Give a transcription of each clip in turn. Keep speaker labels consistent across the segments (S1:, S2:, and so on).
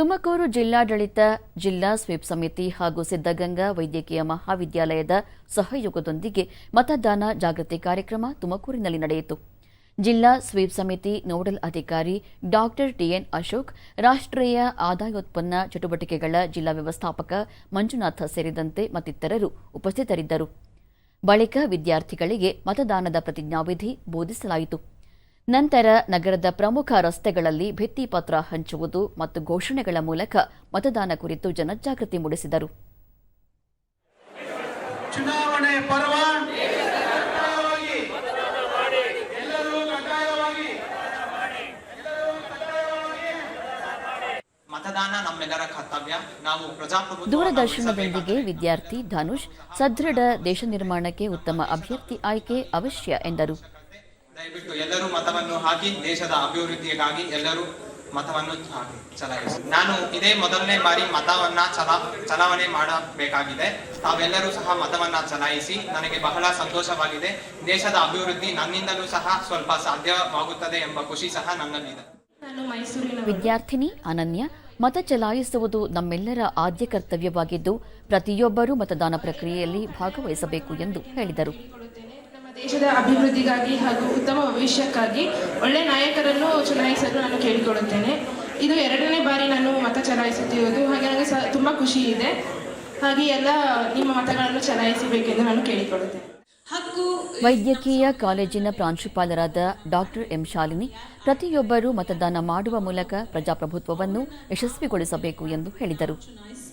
S1: ತುಮಕೂರು ಜಿಲ್ಲಾಡಳಿತ, ಜಿಲ್ಲಾ ಸ್ವೀಪ್ ಸಮಿತಿ ಹಾಗೂ ಸಿದ್ದಗಂಗಾ ವೈದ್ಯಕೀಯ ಮಹಾವಿದ್ಯಾಲಯದ ಸಹಯೋಗದೊಂದಿಗೆ ಮತದಾನ ಜಾಗೃತಿ ಕಾರ್ಯಕ್ರಮ ತುಮಕೂರಿನಲ್ಲಿ ನಡೆಯಿತು. ಜಿಲ್ಲಾ ಸ್ವೀಪ್ ಸಮಿತಿ ನೋಡಲ್ ಅಧಿಕಾರಿ ಡಾಕ್ಟರ್ ಟಿಎನ್ ಅಶೋಕ್, ರಾಷ್ಟ್ರೀಯ ಆದಾಯೋತ್ಪನ್ನ ಚಟುವಟಿಕೆಗಳ ಜಿಲ್ಲಾ ವ್ಯವಸ್ಥಾಪಕ ಮಂಜುನಾಥ ಸೇರಿದಂತೆ ಮತ್ತಿತರರು ಉಪಸ್ಥಿತರಿದ್ದರು. ಬಳಿಕ ವಿದ್ಯಾರ್ಥಿಗಳಿಗೆ ಮತದಾನದ ಪ್ರತಿಜ್ಞಾವಿಧಿ ಬೋಧಿಸಲಾಯಿತು. ನಂತರ ನಗರದ ಪ್ರಮುಖ ರಸ್ತೆಗಳಲ್ಲಿ ಭಿತ್ತಿಪತ್ರ ಹಂಚುವುದು ಮತ್ತು ಘೋಷಣೆಗಳ ಮೂಲಕ ಮತದಾನ ಕುರಿತು ಜನಜಾಗೃತಿ ಮೂಡಿಸಿದರು.
S2: ಚುನಾವಣೆ ಪರ್ವ
S1: ದೂರದರ್ಶನದೊಂದಿಗೆ ವಿದ್ಯಾರ್ಥಿ ಧನುಷ್ ಸದೃಢ ದೇಶ ನಿರ್ಮಾಣಕ್ಕೆ ಉತ್ತಮ ಅಭ್ಯರ್ಥಿ ಆಯ್ಕೆ ಅವಶ್ಯ ಎಂದರು.
S3: ದಯವಿಟ್ಟು ಎಲ್ಲರೂ ಮತವನ್ನು ಹಾಕಿ ದೇಶದ ಅಭಿವೃದ್ಧಿಗಾಗಿ ಎಲ್ಲರೂ ಮತವನ್ನು ಹಾಕಿ ಚಲಾಯಿಸಿ. ನಾನು ಇದೇ ಮೊದಲನೇ ಬಾರಿ ಮತವನ್ನ ಚಲಾ ಚಲಾವಣೆ ಮಾಡಬೇಕಾಗಿದೆ. ತಾವೆಲ್ಲರೂ ಸಹ ಮತವನ್ನ ಚಲಾಯಿಸಿ ನನಗೆ ಬಹಳ ಸಂತೋಷವಾಗಿದೆ. ದೇಶದ ಅಭಿವೃದ್ಧಿ ನನ್ನಿಂದಲೂ ಸಹ ಸ್ವಲ್ಪ ಸಾಧ್ಯವಾಗುತ್ತದೆ ಎಂಬ ಖುಷಿ ಸಹ ನನ್ನಲ್ಲಿದೆ.
S4: ನಾನು ಮೈಸೂರಿನ
S1: ವಿದ್ಯಾರ್ಥಿನಿ ಅನನ್ಯ ಮತ ಚಲಾಯಿಸುವುದು ನಮ್ಮೆಲ್ಲರ ಆದ್ಯ ಕರ್ತವ್ಯವಾಗಿದ್ದು ಪ್ರತಿಯೊಬ್ಬರೂ ಮತದಾನ ಪ್ರಕ್ರಿಯೆಯಲ್ಲಿ ಭಾಗವಹಿಸಬೇಕು ಎಂದು ಹೇಳಿದರು.
S4: ದೇಶದ ಅಭಿವೃದ್ಧಿಗಾಗಿ ಹಾಗೂ ಉತ್ತಮ ಭವಿಷ್ಯಕ್ಕಾಗಿ ಒಳ್ಳೆ ನಾಯಕರನ್ನು ಚುನಾಯಿಸಲು ನಾನು ಕೇಳಿಕೊಳ್ಳುತ್ತೇನೆ. ಇದು ಎರಡನೇ ಬಾರಿ ನಾನು ಮತ ಚಲಾಯಿಸುತ್ತಿರುವುದು. ಹಾಗೆ ನನಗೆ ಸ ತುಂಬ ಖುಷಿ ಇದೆ. ಹಾಗೆ ಎಲ್ಲ ನಿಮ್ಮ ಮತಗಳನ್ನು ಚಲಾಯಿಸಬೇಕೆಂದು ನಾನು ಕೇಳಿಕೊಳ್ಳುತ್ತೇನೆ.
S5: ಹಕ್ಕು
S1: ವೈದ್ಯಕೀಯ ಕಾಲೇಜಿನ ಪ್ರಾಂಶುಪಾಲರಾದ ಡಾಕ್ಟರ್ ಎಂ ಶಾಲಿನಿ ಪ್ರತಿಯೊಬ್ಬರೂ ಮತದಾನ ಮಾಡುವ ಮೂಲಕ ಪ್ರಜಾಪ್ರಭುತ್ವವನ್ನು ಯಶಸ್ವಿಗೊಳಿಸಬೇಕು ಎಂದು ಹೇಳಿದರು.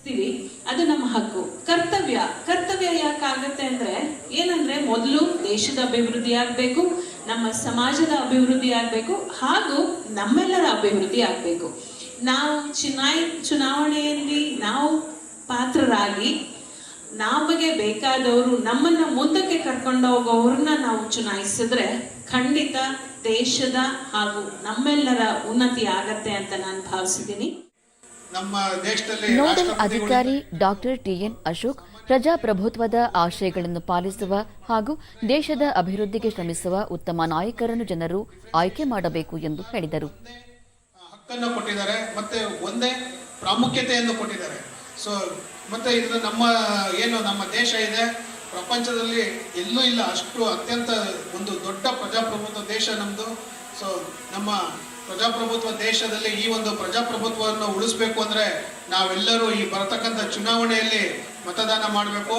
S5: ಚುನಾಯಿಸ್ತೀವಿ ಅದು ನಮ್ಮ ಹಕ್ಕು. ಕರ್ತವ್ಯ. ಕರ್ತವ್ಯ ಯಾಕಾಗತ್ತೆ ಅಂದ್ರೆ, ಏನಂದ್ರೆ ಮೊದಲು ದೇಶದ ಅಭಿವೃದ್ಧಿ ಆಗ್ಬೇಕು, ನಮ್ಮ ಸಮಾಜದ ಅಭಿವೃದ್ಧಿ ಆಗ್ಬೇಕು, ಹಾಗೂ ನಮ್ಮೆಲ್ಲರ ಅಭಿವೃದ್ಧಿ ಆಗ್ಬೇಕು. ನಾವು ಚುನಾಯಿ, ಚುನಾವಣೆಯಲ್ಲಿ ನಾವು ಪಾತ್ರರಾಗಿ, ನಮಗೆ ಬೇಕಾದವರು ನಮ್ಮನ್ನ ಮುಂದಕ್ಕೆ ಕರ್ಕೊಂಡು ಹೋಗೋವ್ರನ್ನ ನಾವು ಚುನಾಯಿಸಿದ್ರೆ ಖಂಡಿತ ದೇಶದ ಹಾಗೂ ನಮ್ಮೆಲ್ಲರ ಉನ್ನತಿ ಆಗತ್ತೆ ಅಂತ ನಾನು ಭಾವಿಸಿದ್ದೀನಿ.
S1: ನೋಡಲ್ ಅಧಿಕಾರಿ ಡಾಕ್ಟರ್ ಟಿಎನ್ ಅಶೋಕ್ ಪ್ರಜಾಪ್ರಭುತ್ವದ ಆಶಯಗಳನ್ನು ಪಾಲಿಸುವ ಹಾಗೂ ದೇಶದ ಅಭಿವೃದ್ಧಿಗೆ ಶ್ರಮಿಸುವ ಉತ್ತಮ ನಾಯಕರನ್ನು ಜನರು ಆಯ್ಕೆ ಮಾಡಬೇಕು ಎಂದು ಹೇಳಿದರು.
S2: ಹಕ್ಕನ್ನು ಕೊಟ್ಟಿದ್ದಾರೆ ಮತ್ತೆ ಒಂದೇ ಪ್ರಾಮುಖ್ಯತೆಯನ್ನು ಕೊಟ್ಟಿದ್ದಾರೆ. ಸೊ ಮತ್ತೆ ಇದು ನಮ್ಮ ಏನು ನಮ್ಮ ದೇಶ ಇದೆ ಪ್ರಪಂಚದಲ್ಲಿ ಎಲ್ಲೂ ಇಲ್ಲ ಅಷ್ಟು ಅತ್ಯಂತ ಒಂದು ದೊಡ್ಡ ಪ್ರಜಾಪ್ರಭುತ್ವ ದೇಶ ನಮ್ಮದು ಸೊ ನಮ್ಮ ಪ್ರಜಾಪ್ರಭುತ್ವ ದೇಶದಲ್ಲಿ ಈ ಒಂದು ಪ್ರಜಾಪ್ರಭುತ್ವವನ್ನು ಉಳಿಸ್ಬೇಕು ಅಂದ್ರೆ ನಾವೆಲ್ಲರೂ ಈ ಬರತಕ್ಕಂಥ ಚುನಾವಣೆಯಲ್ಲಿ ಮತದಾನ ಮಾಡಬೇಕು.